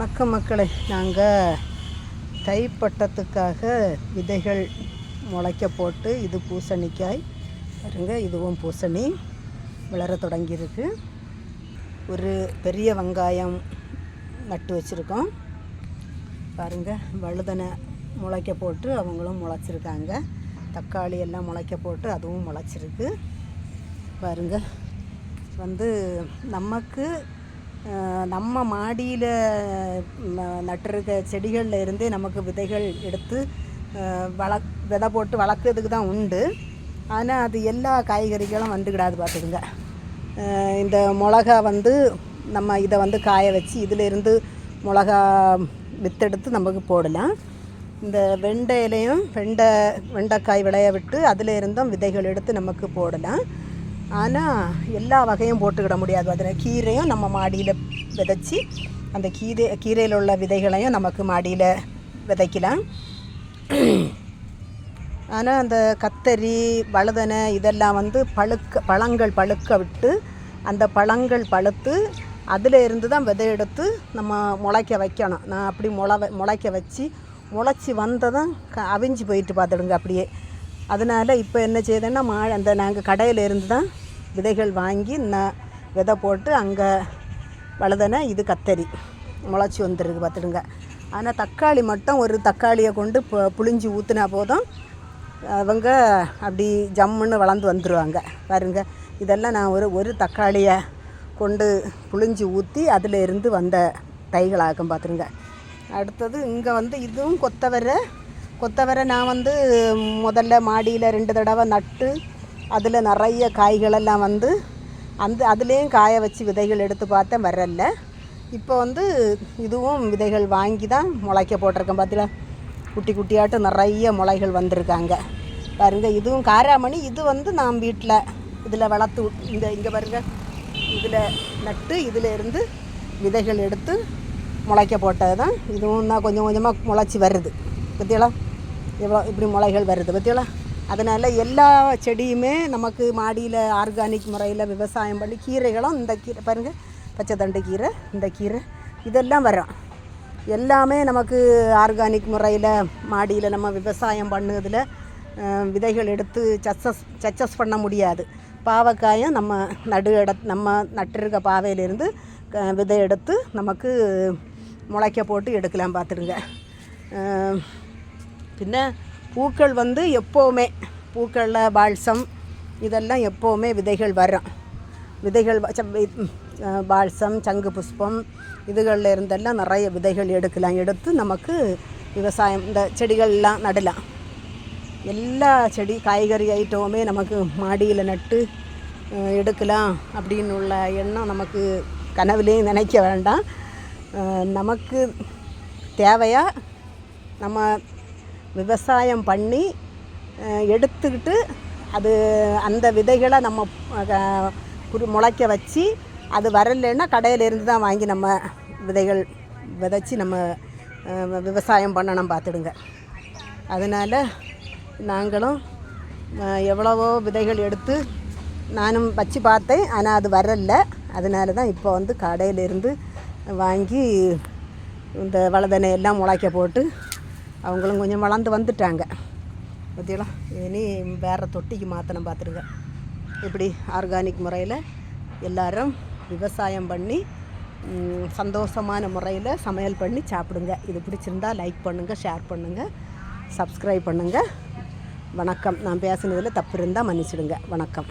வணக்கம் மக்களை. நாங்கள் தைப்பட்டத்துக்காக விதைகள் முளைக்க போட்டு இது பூசணிக்காய். பாருங்க இதுவும் பூசணி வளர தொடங்கியிருக்கு. ஒரு பெரிய வெங்காயம் நட்டு வச்சுருக்கோம். பாருங்க வழுதனை முளைக்க போட்டு அவங்களும் முளைச்சிருக்காங்க. தக்காளி எல்லாம் முளைக்க போட்டு அதுவும் முளைச்சிருக்கு. பாருங்கள் வந்து நமக்கு நம்ம மாடியில் நட்டிருக்க செடிகளில் இருந்தே நமக்கு விதைகள் எடுத்து வள விதை போட்டு வளர்க்குறதுக்கு தான் உண்டு. ஆனால் அது எல்லா காய்கறிகளும் வந்துக்கிடாது பார்த்துக்குங்க. இந்த மிளகா வந்து நம்ம இதை வந்து காய வச்சு இதிலிருந்து மிளகா வித்தெடுத்து நமக்கு போடலாம். இந்த வெண்டையிலையும் வெண்டை வெண்டைக்காய் விளைய விட்டு அதில் இருந்தும் விதைகள் எடுத்து நமக்கு போடலாம். ஆனால் எல்லா வகையும் போட்டுக்கிட முடியாது. அதில் கீரையும் நம்ம மாடியில் விதைச்சி அந்த கீரை கீரையில் உள்ள விதைகளையும் நமக்கு மாடியில் விதைக்கலாம். ஆனால் அந்த கத்தரி வழுதனை இதெல்லாம் வந்து பழுக்க பழங்கள் பழுக்க விட்டு அந்த பழங்கள் பழுத்து அதில் இருந்து தான் விதை எடுத்து நம்ம முளைக்க வைக்கணும். நான் அப்படி முளை முளைக்க வச்சு முளைச்சி வந்ததும் க அவிஞ்சு போயிட்டு பார்த்துடுங்க அப்படியே. அதனால் இப்போ என்ன செய்யுதுன்னா மா அந்த நாங்கள் கடையில் இருந்து தான் விதைகள் வாங்கி நான் விதை போட்டு அங்கே வழுதனை இது கத்தரி. முளைச்சி வந்துருக்கு பார்த்துடுங்க. ஆனால் தக்காளி மட்டும் ஒரு தக்காளியை கொண்டு புளிஞ்சு ஊற்றினா போதும். அவங்க அப்படி ஜம்முன்னு வளர்ந்து வந்துடுவாங்க பாருங்க இதெல்லாம் நான் ஒரு ஒரு தக்காளியை கொண்டு புளிஞ்சு ஊற்றி அதில் இருந்து வந்த தைகளாகும் பார்த்துருங்க அடுத்தது இங்கே வந்து இதுவும் கொத்தவரை. கொத்தவரை நான் வந்து முதல்ல மாடியில் ரெண்டு தடவை நட்டு அதில் நிறைய காய்களெல்லாம் வந்து அந்த அதுலேயும் காய வச்சு விதைகள் எடுத்து பார்த்தேன் வரல இப்போ வந்து இதுவும் விதைகள் வாங்கி தான் முளைக்க போட்டிருக்கேன் பார்த்தீங்களா குட்டி குட்டியாட்டு நிறைய முளைகள் வந்திருக்காங்க. பாருங்க இதுவும் காராமணி இது வந்து நாம் வீட்டில் இதில் வளர்த்து இந்த இங்கே பாருங்க இதில் நட்டு இதில் இருந்து விதைகள் எடுத்து முளைக்க போட்டது தான். இதுவும் தான் கொஞ்சம் கொஞ்சமாக முளைச்சி வருது. பற்றியலா இவ்வளோ இப்படி முளைகள் வருது பற்றியலா அதனால் எல்லா செடியுமே நமக்கு மாடியில் ஆர்கானிக் முறையில் விவசாயம் பண்ணி கீரைகளும் இந்த கீரை பாருங்கள் பச்சை தண்டு கீரை இந்த கீரை இதெல்லாம் வரும் எல்லாமே நமக்கு ஆர்கானிக் முறையில் மாடியில் நம்ம விவசாயம் பண்ணுறதுல விதைகள் எடுத்து சக்சஸ் சக்சஸ் பண்ண முடியாது. பாவக்காயும் நம்ம நடு இட நம்ம நட்டிருக்க பாவையிலேருந்து க- விதை எடுத்து நமக்கு முளைக்க போட்டு எடுக்கலாம் பார்த்துருங்க. பின்ன பூக்கள் வந்து எப்போவுமே பூக்களில் பால்சம் இதெல்லாம் எப்போவுமே விதைகள் வரும். விதைகள் பால்சம் சங்கு புஷ்பம் இதுகளில் இருந்தெல்லாம் நிறைய விதைகள் எடுக்கலாம். எடுத்து நமக்கு விவசாயம் இந்த செடிகள்லாம் நடலாம். எல்லா செடி காய்கறி ஐட்டமுமே நமக்கு மாடியில் நட்டு எடுக்கலாம் அப்படின்னு உள்ள எண்ணம் நமக்கு கனவுலேயும் நினைக்க வேண்டாம். நமக்கு தேவையாக நம்ம விவசாயம் பண்ணி எடுத்துக்கிட்டு அது அந்த விதைகளை நம்ம குரு முளைக்க வச்சு அது வரலைன்னா கடையிலேருந்து தான் வாங்கி நம்ம விதைகள் விதைச்சி நம்ம விவசாயம் பண்ணணும் பார்த்துடுங்க. அதனால் நாங்களும் எவ்வளவோ விதைகள் எடுத்து நானும் வச்சு பார்த்தேன். ஆனால் அது வரல. அதனால தான் இப்போ வந்து கடையிலேருந்து வாங்கி இந்த வளதனை எல்லாம் முளைக்க போட்டு அவங்களும் கொஞ்சம் வளர்ந்து வந்துட்டாங்க. பார்த்தீங்களா? இனி வேறு தொட்டிக்கு மாற்றணும் பார்த்துருங்க இப்படி ஆர்கானிக் முறையில் எல்லாரும் விவசாயம் பண்ணி சந்தோஷமான முறையில் சமையல் பண்ணி சாப்பிடுங்க. இது பிடிச்சிருந்தா லைக் பண்ணுங்கள் ஷேர் பண்ணுங்கள் சப்ஸ்கிரைப் பண்ணுங்கள் வணக்கம். நான் பேசுனதில் தப்பு இருந்தால் மன்னிச்சிடுங்க. வணக்கம்.